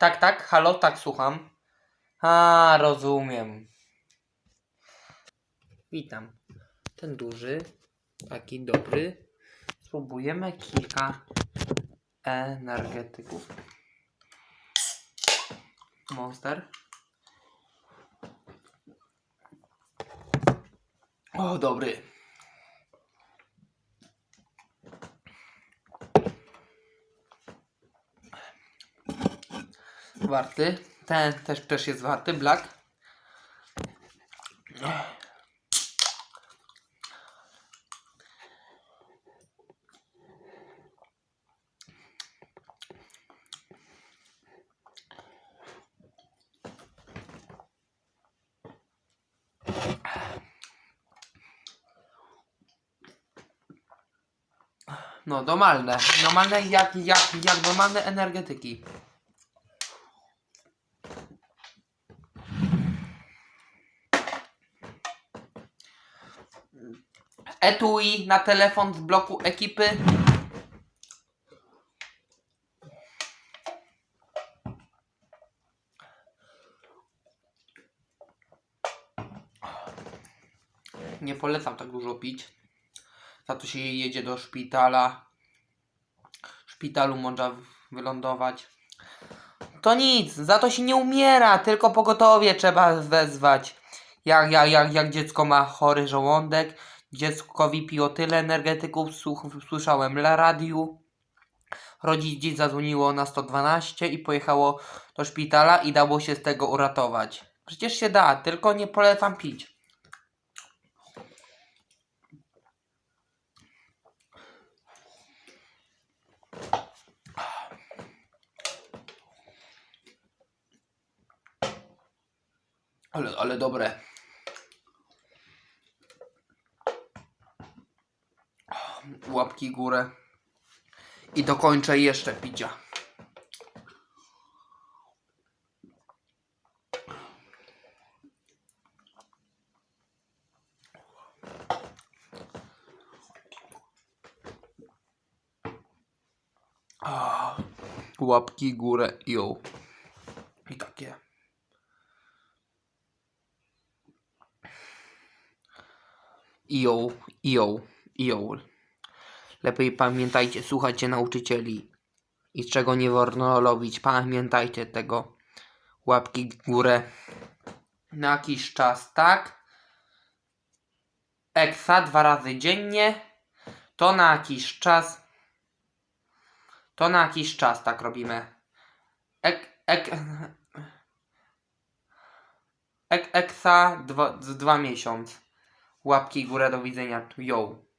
Tak, tak, halo, tak, słucham. A, rozumiem. Witam. Ten duży, taki dobry. Spróbujemy kilka energetyków. Monster. O, dobry. Warty. Ten też, też jest warty. Black. No, normalne. Normalne jak, jak, jak normalne energetyki. Etui na telefon z bloku ekipy. Nie polecam tak dużo pić. Za to się jedzie do szpitala. W szpitalu można wylądować. To nic, za to się nie umiera, tylko pogotowie trzeba wezwać. Jak, jak, jak, jak dziecko ma chory żołądek, dzieckowi piło tyle energetyków, słuch, słyszałem na radiu. Rodzic zadzwoniło na 112 i pojechało do szpitala i dało się z tego uratować. Przecież się da, tylko nie polecam pić. Ale, ale dobre. Łapki górę. I dokończę jeszcze picia. Łapki górę, ją. I takie. Ją, ją, ją. Lepiej pamiętajcie, słuchajcie nauczycieli. I czego nie wolno robić, pamiętajcie tego. Łapki w górę. Na jakiś czas, tak? Eksa dwa razy dziennie. To na jakiś czas. To na jakiś czas tak robimy. Ek, ek, ek, eksa dwa, dwa miesiąc. Łapki górę, do widzenia. Yo.